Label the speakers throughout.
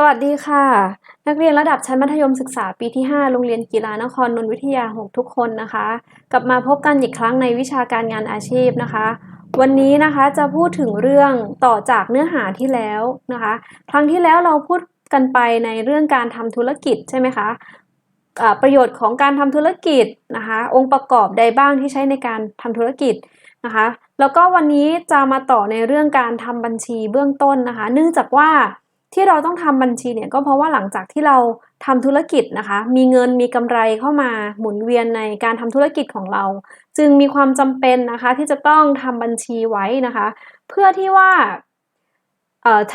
Speaker 1: สวัสดีค่ะ นักเรียนระดับชั้นมัธยมศึกษาปีที่ 5 โรงเรียนกีฬานครนนทวิทยา 6 ทุกคนนะคะ กลับมาพบกันอีกครั้งในวิชาการงานอาชีพนะคะ วันนี้นะคะจะพูดถึงเรื่องต่อจากเนื้อหาที่แล้วนะคะครั้งที่แล้วเราพูดกันไปในเรื่องการทำธุรกิจใช่ไหมคะอ่าประโยชน์ของการทำธุรกิจนะคะ องค์ประกอบใดบ้างที่ใช้ในการทำธุรกิจนะคะ แล้วก็วันนี้จะมาต่อในเรื่องการทำบัญชีเบื้องต้นนะคะ เนื่องจากว่า ที่เราต้องทำบัญชีเนี่ยก็เพราะว่าหลังจากที่เราทำธุรกิจนะคะ มีเงินมีกำไรเข้ามาหมุนเวียนในการทำธุรกิจของเรา จึงมีความจำเป็นนะคะที่จะต้องทำบัญชีไว้นะคะ เพื่อที่ว่า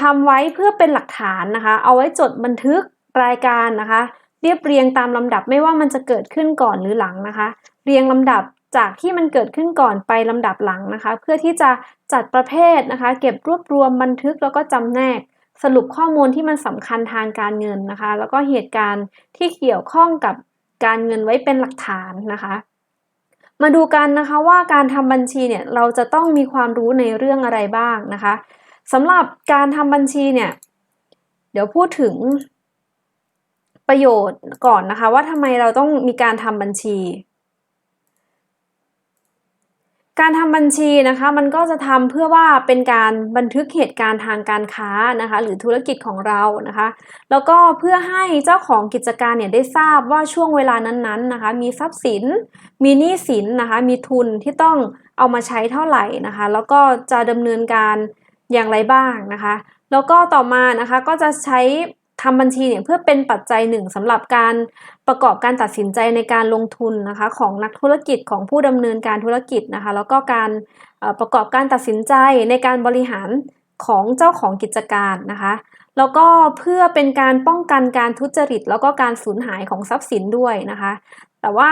Speaker 1: ทำไว้เพื่อเป็นหลักฐานนะคะ เอาไว้จดบันทึกรายการนะคะ เรียบเรียงตามลำดับไม่ว่ามันจะเกิดขึ้นก่อนหรือหลังนะคะ เรียงลำดับจากที่มันเกิดขึ้นก่อนไปลำดับหลังนะคะ เพื่อที่จะจัดประเภทนะคะ เก็บรวบรวมบันทึกแล้วก็จำแนก สรุปข้อมูลที่มันสำคัญทางการเงินนะคะ แล้วก็เหตุการณ์ที่เกี่ยวข้องกับการเงินไว้เป็นหลักฐานนะคะ มาดูกันนะคะว่าการทำบัญชีเนี่ยเราจะต้องมีความรู้ในเรื่องอะไรบ้างนะคะสำหรับการทำบัญชีเนี่ย เดี๋ยวพูดถึงประโยชน์ก่อนนะคะ ว่าทำไมเราต้องมีการทำบัญชี การทำบัญชีนะคะมันก็จะทำเพื่อว่าเป็นการบันทึกเหตุการณ์ทางการค้านะคะหรือธุรกิจของเรานะคะ แล้วก็เพื่อให้เจ้าของกิจการเนี่ยได้ทราบว่าช่วงเวลานั้นๆนะคะ มีทรัพย์สิน มีหนี้สินนะคะมีทุนที่ต้องเอามาใช้เท่าไหร่นะคะ แล้วก็จะดำเนินการอย่างไรบ้างนะคะ แล้วก็ต่อมานะคะก็จะใช้ ทำบัญชีเนี่ยเพื่อเป็นปัจจัยหนึ่งสำหรับการประกอบการตัดสินใจในการลงทุนนะคะของนักธุรกิจของผู้ดำเนินการธุรกิจนะคะ แล้วก็การประกอบการตัดสินใจในการบริหารของเจ้าของกิจการนะคะ แล้วก็เพื่อเป็นการป้องกันการทุจริต แล้วก็การสูญหายของทรัพย์สินด้วยนะคะ แต่ว่า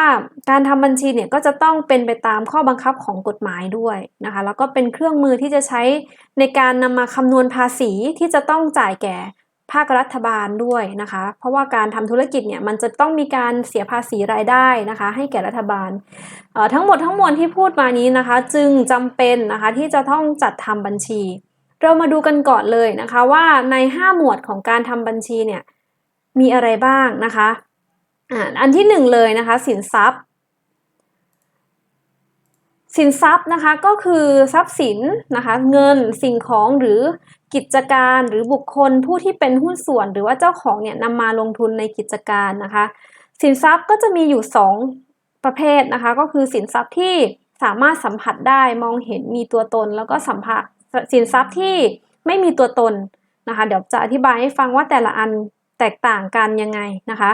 Speaker 1: การทำบัญชีเนี่ยก็จะต้องเป็นไปตามข้อบังคับของกฎหมายด้วยนะคะ แล้วก็เป็นเครื่องมือที่จะใช้ในการนำมาคำนวณภาษีที่จะต้องจ่ายแก่ ภาครัฐบาลด้วยนะคะ เพราะว่าการทำธุรกิจเนี่ยมันจะต้องมีการเสียภาษีรายได้นะคะ ให้แก่รัฐบาลทั้งหมดทั้งมวลที่พูดมานี้นะคะ จึงจำเป็นนะคะที่จะต้องจัดทำบัญชี เรามาดูกันก่อนเลยนะคะว่าใน 5 หมวดของการทำบัญชีเนี่ยมีอะไรบ้างนะคะอันที่หนึ่งเลยนะคะสินทรัพย์ สินทรัพย์นะคะก็คือทรัพย์สินนะคะเงินสิ่งของหรือกิจการหรือบุคคลผู้ที่เป็นหุ้นส่วนหรือว่าเจ้าของเนี่ยนำมาลงทุนในกิจการนะคะ สินทรัพย์ก็จะมีอยู่ 2 ประเภทนะคะ ก็คือสินทรัพย์ที่สามารถสัมผัสได้มองเห็นมีตัวตน แล้วก็สัมผัสสินทรัพย์ที่ไม่มีตัวตนนะคะ เดี๋ยวจะอธิบายให้ฟังว่าแต่ละอันแตกต่างกันยังไงนะคะ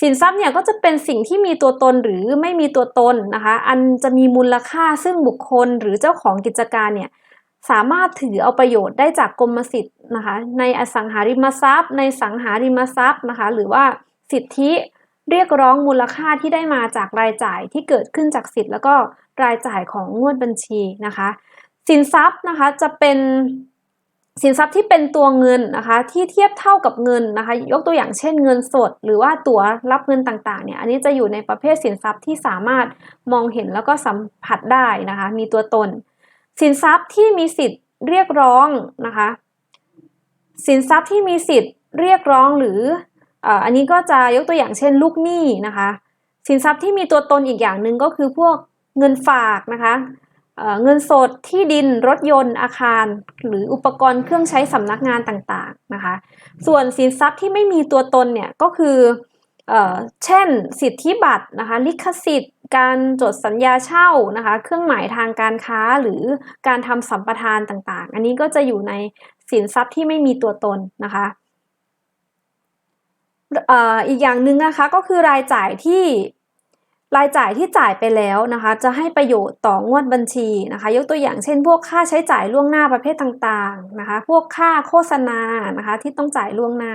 Speaker 1: สินทรัพย์เนี่ยก็จะเป็นสิ่งที่มีตัวตนหรือไม่มีตัวตนนะคะ อันจะมีมูลค่าซึ่งบุคคลหรือเจ้าของกิจการเนี่ยสามารถถือเอาประโยชน์ได้จากกรมสิทธิ์นะคะ ในอสังหาริมทรัพย์ ในสังหาริมทรัพย์นะคะ หรือว่าสิทธิเรียกร้องมูลค่าที่ได้มาจากรายจ่ายที่เกิดขึ้นจากสิทธิ์ แล้วก็รายจ่ายของงวดบัญชีนะคะ สินทรัพย์นะคะจะเป็น สินทรัพย์ที่เป็นตัวเงินนะคะที่เทียบเท่ากับเงินนะคะ ยกตัวอย่างเช่นเงินสด หรือว่าตั๋วรับเงินต่างๆเนี่ยอันนี้จะอยู่ในประเภทสินทรัพย์ที่สามารถมองเห็นแล้วก็สัมผัสได้นะคะ มีตัวตน สินทรัพย์ที่มีสิทธิ์เรียกร้องนะคะ สินทรัพย์ที่มีสิทธิ์เรียกร้องหรืออันนี้ก็จะยกตัวอย่างเช่นลูกหนี้นะคะ สินทรัพย์ที่มีตัวตนอีกอย่างหนึ่งก็คือพวกเงินฝากนะคะ เงินสดที่ดินรถยนต์อาคาร หรืออุปกรณ์เครื่องใช้สำนักงานต่างๆนะคะ ส่วนสินทรัพย์ที่ไม่มีตัวตนเนี่ยก็คือเช่น สิทธิบัตรนะคะลิขสิทธิ์ การจดสัญญาเช่านะคะเครื่องหมายทางการค้าหรือการทำสัมปทานต่างๆ อันนี้ก็จะอยู่ในสินทรัพย์ที่ไม่มีตัวตนนะคะอีกอย่างหนึ่งนะคะก็คือรายจ่ายที่ รายจ่ายที่จ่ายไปแล้วนะคะ จะให้ประโยชน์ต่องวดบัญชีนะคะ ยกตัวอย่างเช่น พวกค่าใช้จ่ายล่วงหน้าประเภทต่างๆนะคะ พวกค่าโฆษณานะคะที่ต้องจ่ายล่วงหน้า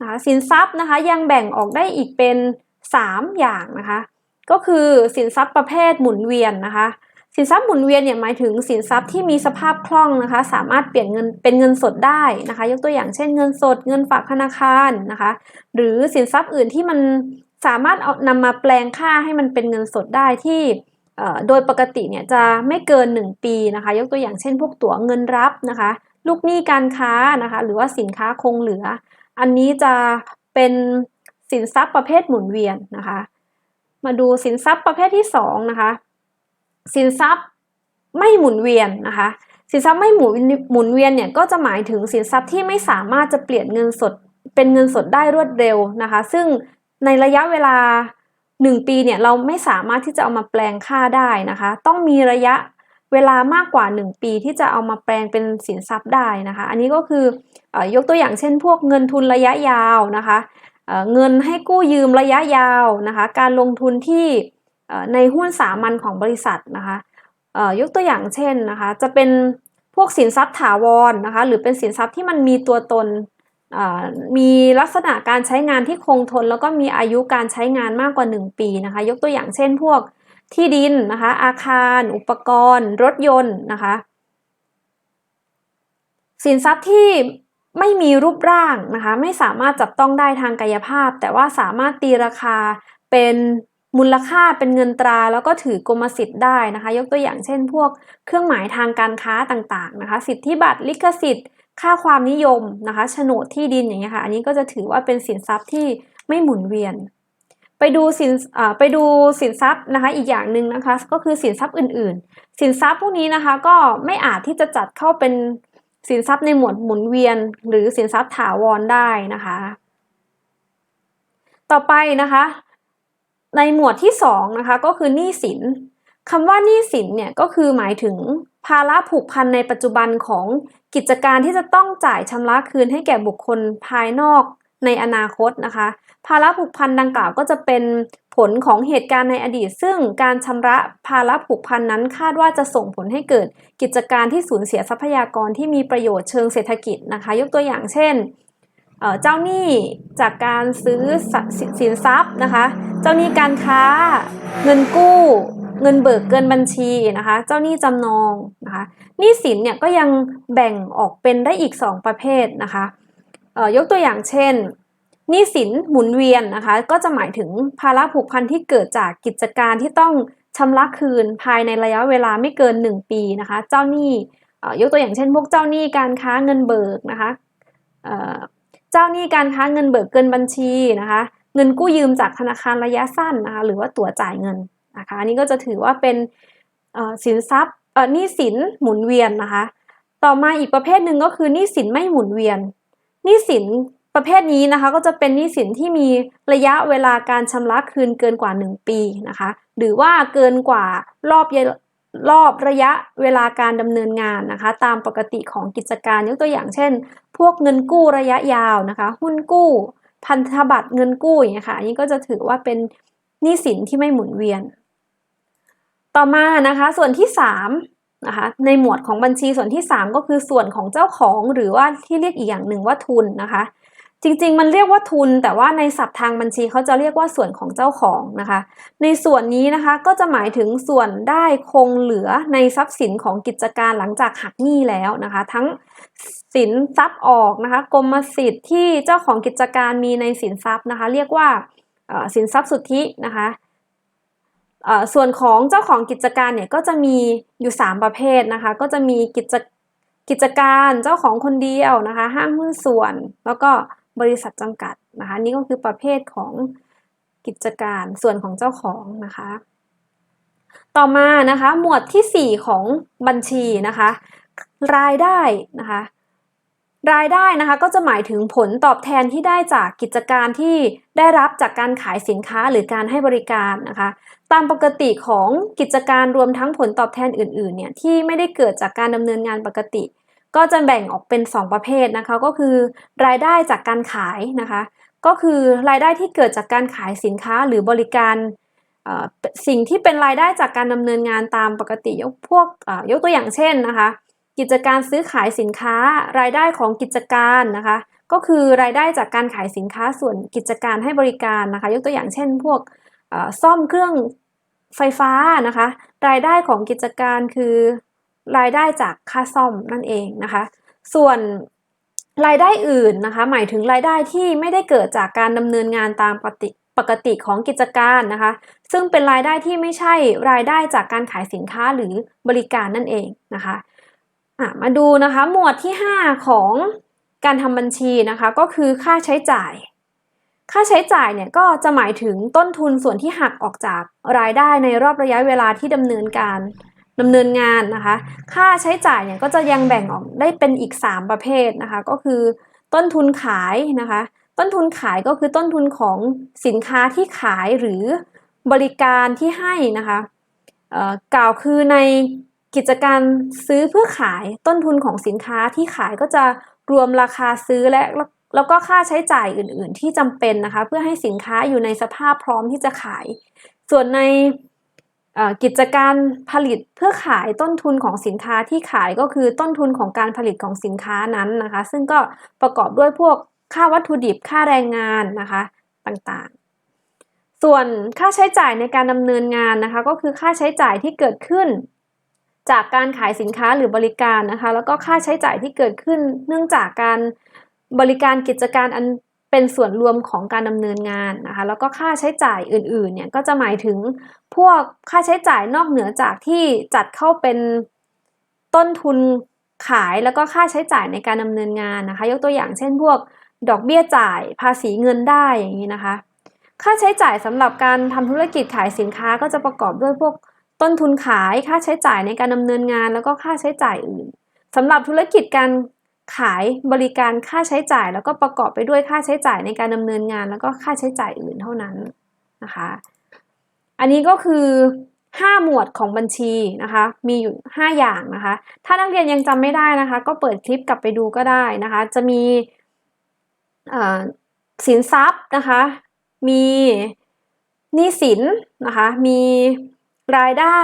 Speaker 1: นะคะสินทรัพย์นะคะยังแบ่งออกได้อีกเป็น 3 อย่างนะคะ ก็คือสินทรัพย์ประเภทหมุนเวียนนะคะ สินทรัพย์หมุนเวียนเนี่ยหมายถึงสินทรัพย์ที่มีสภาพคล่องนะคะ สามารถเปลี่ยนเงินเป็นเงินสดได้นะคะ ยกตัวอย่างเช่นเงินสด เงินฝากธนาคารนะคะ หรือสินทรัพย์อื่นที่มัน สามารถเอานำมาแปลงค่าให้มันเป็นเงินสดได้ที่โดยปกติเนี่ยจะไม่เกิน 1 ปีนะคะ ยกตัวอย่างเช่น พวกตั๋วเงินรับนะคะ ลูกหนี้การค้านะคะ หรือว่าสินค้าคงเหลือ อันนี้จะเป็นสินทรัพย์ประเภทหมุนเวียนนะคะ มาดูสินทรัพย์ประเภทที่สองนะคะ สินทรัพย์ไม่หมุนเวียนนะคะ สินทรัพย์ไม่หมุนหมุนเวียนเนี่ยก็จะหมายถึงสินทรัพย์ที่ไม่สามารถจะเปลี่ยนเงินสดเป็นเงินสดได้รวดเร็วนะคะ ซึ่ง ในระยะเวลา 1 ปีเนี่ยเราไม่สามารถที่จะเอามาแปลงค่าได้นะคะ ต้องมีระยะเวลามากกว่า 1 ปีที่จะเอามาแปลงเป็นสินทรัพย์ได้นะคะ อันนี้ก็คืออยกตัวอย่างเช่น พวกเงินทุนระยะยาวนะคะเงินให้กู้ยืมระยะยาวนะคะ การลงทุนที่ในหุ้นสามัญของบริษัทนะคะยกตัวอย่างเช่นนะคะ จะเป็นพวกสินทรัพย์ถาวรนะคะ หรือเป็นสินทรัพย์ที่มันมีตัวตน มีลักษณะการใช้งานที่คงทน แล้วก็มีอายุการใช้งานมากกว่า 1 ปีนะคะ ยกตัวอย่างเช่นพวกที่ดินนะคะ อาคาร อุปกรณ์ รถยนต์นะคะ สินทรัพย์ที่ไม่มีรูปร่างนะคะ ไม่สามารถจับต้องได้ทางกายภาพ แต่ว่าสามารถตีราคาเป็นมูลค่าเป็นเงินตราแล้วก็ถือกรมสิทธิ์ได้นะคะ ยกตัวอย่างเช่น พวกเครื่องหมายทางการค้าต่างๆนะคะ สิทธิบัตรลิขสิทธิ์ ค่าความนิยมนะคะโฉนดที่ดินอย่างเงี้ยค่ะ อันนี้ก็จะถือว่าเป็นสินทรัพย์ที่ไม่หมุนเวียน ไปดูสินไปดูสินทรัพย์นะคะอีกอย่างหนึ่งนะคะก็คือสินทรัพย์อื่นๆ สินทรัพย์พวกนี้นะคะก็ไม่อาจที่จะจัดเข้าเป็นสินทรัพย์ในหมวดหมุนเวียน หรือสินทรัพย์ถาวรได้นะคะ ต่อไปนะคะ ในหมวดที่2นะคะก็คือหนี้สินคำว่าหนี้สินเนี่ยก็คือหมายถึง ภาระผูกพันในปัจจุบันของกิจการที่จะต้องจ่ายชำระคืนให้แก่บุคคลภายนอกในอนาคตนะคะ ภาระผูกพันดังกล่าวก็จะเป็นผลของเหตุการณ์ในอดีต ซึ่งการชำระภาระผูกพันนั้นคาดว่าจะส่งผลให้เกิดกิจการที่สูญเสียทรัพยากรที่มีประโยชน์เชิงเศรษฐกิจนะคะ ยกตัวอย่างเช่นเจ้าหนี้จากการซื้อสินทรัพย์นะคะ เจ้าหนี้การค้า เงินกู้ เงินเบิกเกินบัญชีนะคะ เจ้าหนี้จำนองนะคะหนี้สินเนี่ยก็ยังแบ่งออกเป็นได้อีก 2 ประเภทนะคะยกตัวอย่างเช่นหนี้สินหมุนเวียนนะคะ ก็จะหมายถึงภาระผูกพันที่เกิดจากกิจการที่ต้องชำระคืนภายในระยะเวลาไม่เกิน 1 ปีนะคะ เจ้าหนี้ยกตัวอย่างเช่น พวกเจ้าหนี้การค้าเงินเบิกนะคะเจ้าหนี้การค้าเงินเบิกเกินบัญชีนะคะ เงินกู้ยืมจากธนาคารระยะสั้นนะคะ หรือว่าตั๋วจ่ายเงิน นะคะอันนี้ก็จะถือว่าเป็นสินทรัพย์หนี้สินหมุนเวียนนะคะ ต่อมาอีกประเภทหนึ่งก็คือหนี้สินไม่หมุนเวียนหนี้สินประเภทนี้นะคะก็จะเป็นหนี้สินที่มีระยะเวลาการชำระคืนเกินกว่า 1 ปีนะคะ หรือว่าเกินกว่ารอบรอบระยะเวลาการดำเนินงานนะคะ ตามปกติของกิจการยกตัวอย่างเช่น พวกเงินกู้ระยะยาวนะคะ หุ้นกู้ พันธบัตรเงินกู้อย่างนี้ค่ะอันนี้ก็จะถือว่าเป็นหนี้สินที่ไม่หมุนเวียน ต่อมานะคะส่วนที่3นะคะในหมวดของบัญชีส่วนที่ 3 ก็คือส่วนของเจ้าของหรือว่าที่เรียกอีกอย่างหนึ่งว่าทุนนะคะ จริงๆ มันเรียกว่าทุน แต่ว่าในศัพท์ทางบัญชีเขาจะเรียกว่าส่วนของเจ้าของนะคะ ในส่วนนี้นะคะก็จะหมายถึงส่วนได้คงเหลือในทรัพย์สินของกิจการหลังจากหักหนี้แล้วนะคะ ทั้งสินทรัพย์ออกนะคะกรมสิทธิ์ที่เจ้าของกิจการมีในสินทรัพย์นะคะ เรียกว่าสินทรัพย์สุทธินะคะ ส่วนของเจ้าของกิจการเนี่ยก็จะมีอยู่ 3 ประเภทนะคะ ก็จะมีกิจกิจการเจ้าของคนเดียวนะคะ ห้างหุ้นส่วน แล้วก็บริษัทจำกัดนะคะ นี่ก็คือประเภทของกิจการส่วนของเจ้าของนะคะ ต่อมานะคะ หมวดที่ 4 ของบัญชีนะคะ รายได้นะคะ รายได้นะคะก็จะหมายถึงผลตอบแทนที่ได้จากกิจการที่ได้รับจากการขายสินค้าหรือการให้บริการนะคะ ตามปกติของกิจการรวมทั้งผลตอบแทนอื่นๆเนี่ยที่ไม่ได้เกิดจากการดำเนินงานปกติ ก็จะแบ่งออกเป็น 2 ประเภทนะคะ ก็คือ รายได้จากการขายนะคะ ก็คือรายได้ที่เกิดจากการขายสินค้าหรือบริการสิ่งที่เป็นรายได้จากการดำเนินงานตามปกติยกพวกยกตัวอย่างเช่นนะคะ กิจการซื้อขายสินค้า รายได้ของกิจการนะคะ ก็คือรายได้จากการขายสินค้าส่วนกิจการให้บริการนะคะ ยกตัวอย่างเช่น พวกซ่อมเครื่องไฟฟ้านะคะ รายได้ของกิจการคือรายได้จากค่าซ่อมนั่นเองนะคะ ส่วนรายได้อื่นนะคะ หมายถึงรายได้ที่ไม่ได้เกิดจากการดำเนินงานตามปกติปกติของกิจการนะคะ ซึ่งเป็นรายได้ที่ไม่ใช่รายได้จากการขายสินค้าหรือบริการนั่นเองนะคะ อะมาดูนะคะหมวดที่ 5 ของการทำบัญชีนะคะก็คือค่าใช้จ่าย ค่าใช้จ่ายเนี่ยก็จะหมายถึงต้นทุนส่วนที่หักออกจากรายได้ในรอบระยะเวลาที่ดำเนินการดำเนินงานนะคะ ค่าใช้จ่ายเนี่ยก็จะยังแบ่งออกได้เป็นอีก 3 ประเภทนะคะ ก็คือต้นทุนขายนะคะ ต้นทุนขายก็คือต้นทุนของสินค้าที่ขายหรือบริการที่ให้นะคะกล่าวคือใน กิจการซื้อเพื่อขายต้นทุนของสินค้าที่ขายก็จะรวมราคาซื้อและแล้วก็ค่าใช้จ่ายอื่น ๆ ที่จำเป็นนะคะ เพื่อให้สินค้าอยู่ในสภาพพร้อมที่จะขาย ส่วนในกิจการผลิตเพื่อขายต้นทุนของสินค้าที่ขายก็คือต้นทุนของการผลิตของสินค้านั้นนะคะ ซึ่งก็ประกอบด้วยพวกค่าวัตถุดิบค่าแรงงานนะคะต่างๆ ส่วนค่าใช้จ่ายในการดำเนินงานนะคะ ก็คือค่าใช้จ่ายที่เกิดขึ้น จากการขายสินค้าหรือบริการนะคะ แล้วก็ค่าใช้จ่ายที่เกิดขึ้น เนื่องจากการบริการกิจการอันเป็นส่วนรวมของการดำเนินงานนะคะ แล้วก็ค่าใช้จ่ายอื่นๆเนี่ยก็จะหมายถึงพวกค่าใช้จ่ายนอกเหนือจากที่จัดเข้าเป็นต้นทุนขายแล้วก็ค่าใช้จ่ายในการดำเนินงานนะคะ ยกตัวอย่างเช่นพวกดอกเบี้ยจ่ายภาษีเงินได้อย่างนี้นะคะ ค่าใช้จ่ายสำหรับการทำธุรกิจขายสินค้าก็จะประกอบด้วยพวก ต้นทุนขายค่าใช้จ่ายในการดำเนินงานแล้วก็ค่าใช้จ่ายอื่นสำหรับธุรกิจการขายบริการค่าใช้จ่าย แล้วก็ประกอบไปด้วยค่าใช้จ่ายในการดำเนินงาน แล้วก็ค่าใช้จ่ายอื่นเท่านั้นนะคะ อันนี้ก็คือ 5 หมวดของบัญชีนะคะ มีอยู่ 5 อย่างนะคะ ถ้านักเรียนยังจำไม่ได้นะคะ ก็เปิดคลิปกลับไปดูก็ได้นะคะ จะมีสินทรัพย์นะคะ มีหนี้สินนะคะ มี รายได้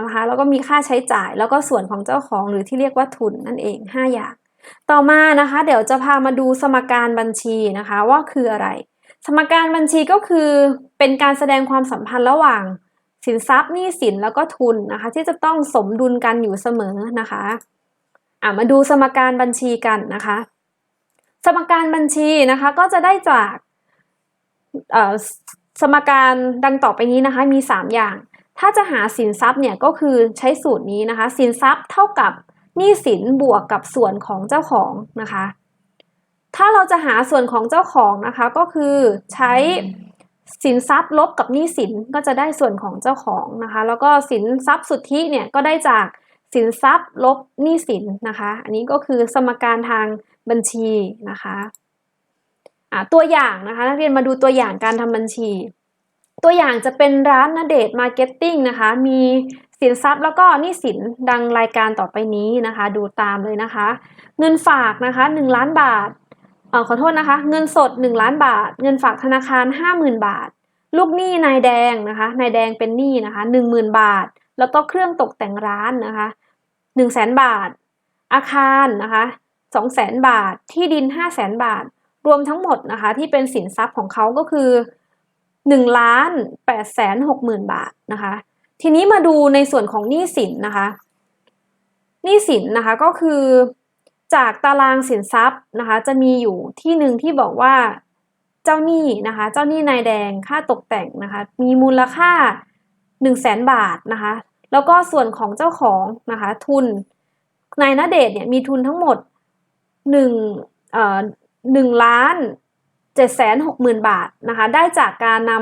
Speaker 1: นะคะแล้วก็มีค่าใช้จ่ายแล้วก็ส่วนของเจ้าของหรือที่เรียกว่าทุนนั่นเอง 5 อย่าง ต่อมานะคะ เดี๋ยวจะพามาดูสมการบัญชีนะคะว่าคืออะไร สมการบัญชีก็คือเป็นการแสดงความสัมพันธ์ระหว่างสินทรัพย์หนี้สินแล้วก็ทุนนะคะ ที่จะต้องสมดุลกันอยู่เสมอนะคะอะมาดูสมการบัญชีกันนะคะ สมการบัญชีนะคะก็จะได้จากสมการดังต่อไปนี้นะคะมี 3 อย่าง ถ้าจะหาสินทรัพย์เนี่ยก็คือใช้สูตรนี้นะคะ สินทรัพย์เท่ากับหนี้สินบวกกับส่วนของเจ้าของนะคะ ถ้าเราจะหาส่วนของเจ้าของนะคะก็คือใช้สินทรัพย์ลบกับหนี้สินก็จะได้ส่วนของเจ้าของนะคะ แล้วก็สินทรัพย์สุทธิเนี่ยก็ได้จากสินทรัพย์ลบหนี้สินนะคะ อันนี้ก็คือสมการทางบัญชีนะคะะตัวอย่างนะคะนักเรียนมาดูตัวอย่างการทำบัญชี ตัวอย่างจะเป็นร้านนาเดทมาร์เก็ตติ้งนะคะ มีสินทรัพย์แล้วก็นี้สินดังรายการต่อไปนี้นะคะ ดูตามเลยนะคะ เงินฝากนะคะ 1 ล้านบาทออขอโทษนะคะ เงินสด 1 ล้านบาท เงินฝากธนาคาร 50,000 บาท ลูกหนี้นายแดงนะคะ นายแดงเป็นหนี้นะคะ 10,000 บาท แล้วก็เครื่องตกแต่งร้านนะคะ 100,000 บาท อาคารนะคะ200,000 บาท ที่ดิน 500,000 บาท รวมทั้งหมดนะคะ ที่เป็นสินทรัพย์ของเขาก็คือ 1ล้าน8แสน6หมื่นบาทนะคะ ทีนี้มาดูในส่วนของหนี้สินนะคะหนี้สินนะคะก็คือจากตารางสินทรัพย์นะคะ จะมีอยู่ที่หนึ่งที่บอกว่าเจ้าหนี้นะคะ เจ้าหนี้นายแดงค่าตกแต่งนะคะ มีมูลค่า 1 0 0 0 0แสนบาทนะคะ แล้วก็ส่วนของเจ้าของนะคะ ทุนนายณเดชเนี่ยมีทุนทั้งหมด1เอ่อ1ล้าน 7แสน6หมื่นบาทนะคะ ได้จากการน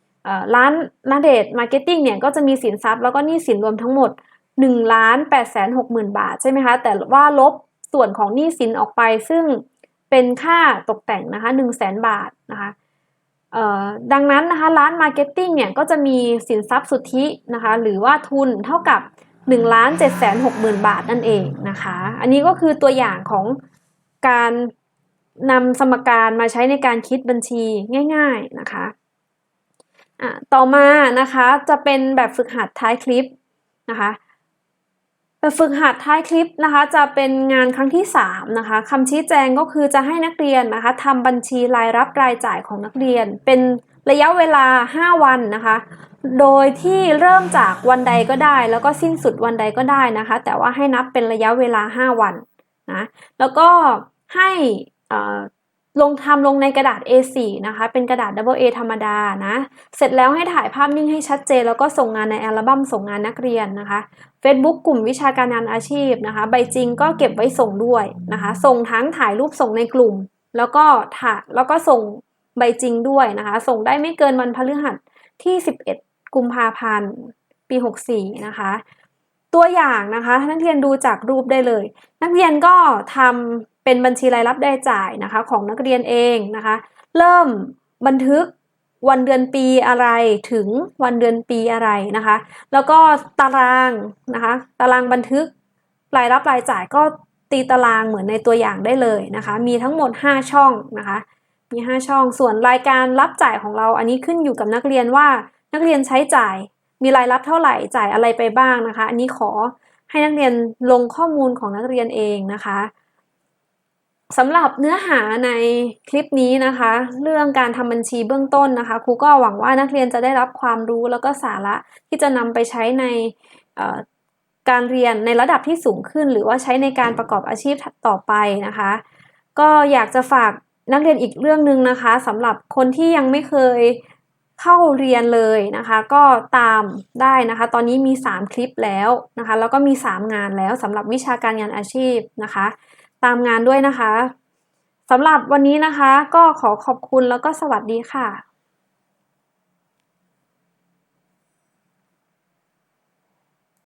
Speaker 1: ำร้านนาเดชมาร์เก็ตติ้งเนี่ยก็จะมีสินทรัพย์แล้วก็หนี้สินรวมทั้งหมด1ล้าน8แสน6หมื่นบาทใช่ไหมคะ แต่ว่าลบส่วนของหนี้สินออกไปซึ่งเป็นค่าตกแต่งนะคะ1 0 0 0 0แบาทนะคะดังนั้นนะคะร้านมาร์เก็ตติ้งเนี่ยก็จะมีสินทรัพย์สุทธินะคะหรือว่าทุนเท่ากับ1ล้าน7แสน6หมื่นบาทนั่นเองนะคะ อันนี้ก็คือตัวอย่างของการ นำสมการมาใช้ในการคิดบัญชีง่ายๆนะคะะต่อมานะคะจะเป็นแบบฝึกหัดท้ายคลิปนะคะแบบฝึกหัดท้ายคลิปนะคะจะเป็นงานครั้งที่3นะคะคำชี้แจงก็คือจะให้นักเรียนนะคะทำบัญชีรายรับรายจ่ายของนักเรียน เป็นระยะเวลา 5 วันนะคะ โดยที่เริ่มจากวันใดก็ได้ แล้วก็สิ้นสุดวันใดก็ได้นะคะ แต่ว่าให้นับเป็นระยะเวลา 5 วันนะแล้วก็ให้ ลงทำลงในกระดาษ A4 นะคะ เป็นกระดาษ Double A ธรรมดานะ เสร็จแล้วให้ถ่ายภาพนิ่งให้ชัดเจน แล้วก็ส่งงานในอัลบั้มส่งงานนักเรียนนะคะ Facebook กลุ่มวิชาการงานอาชีพนะคะ ใบจริงก็เก็บไว้ส่งด้วยนะคะ ส่งทั้งถ่ายรูปส่งในกลุ่ม แล้วก็ถ่ายแล้วก็ส่งใบจริงด้วยนะคะ ส่งได้ไม่เกินวันพฤหัสที่ 11 กุมภาพันธ์ ปี 64 นะคะ ตัวอย่างนะคะ นักเรียนดูจากรูปได้เลย นักเรียนก็ทำ เป็นบัญชีรายรับรายจ่ายนะคะของนักเรียนเองนะคะ เริ่มบันทึกวันเดือนปีอะไรถึงวันเดือนปีอะไรนะคะ แล้วก็ตารางนะคะตารางบันทึกรายรับรายจ่ายก็ตีตารางเหมือนในตัวอย่างได้เลยนะคะ มีทั้งหมด 5 ช่องนะคะมี 5 ช่อง ส่วนรายการรับจ่ายของเราอันนี้ขึ้นอยู่กับนักเรียนว่านักเรียนใช้จ่ายมีรายรับเท่าไหร่จ่ายอะไรไปบ้างนะคะ อันนี้ขอให้นักเรียนลงข้อมูลของนักเรียนเองนะคะ สำหรับเนื้อหาในคลิปนี้นะคะ เรื่องการทำบัญชีเบื้องต้นนะคะครูก็หวังว่านักเรียนจะได้รับความรู้แล้วก็สาระที่จะนำไปใช้ในการเรียนในระดับที่สูงขึ้น หรือว่าใช้ในการประกอบอาชีพต่อไปนะคะ ก็อยากจะฝากนักเรียนอีกเรื่องหนึ่งนะคะสำหรับคนที่ยังไม่เคยเข้าเรียนเลยนะคะ ก็ตามได้นะคะ ตอนนี้มี 3 คลิปแล้วนะคะ แล้วก็มี 3 งานแล้วสำหรับวิชาการงานอาชีพนะคะ ตามงานด้วยนะคะสำหรับวันนี้นะคะ ก็ขอขอบคุณแล้วก็สวัสดีค่ะ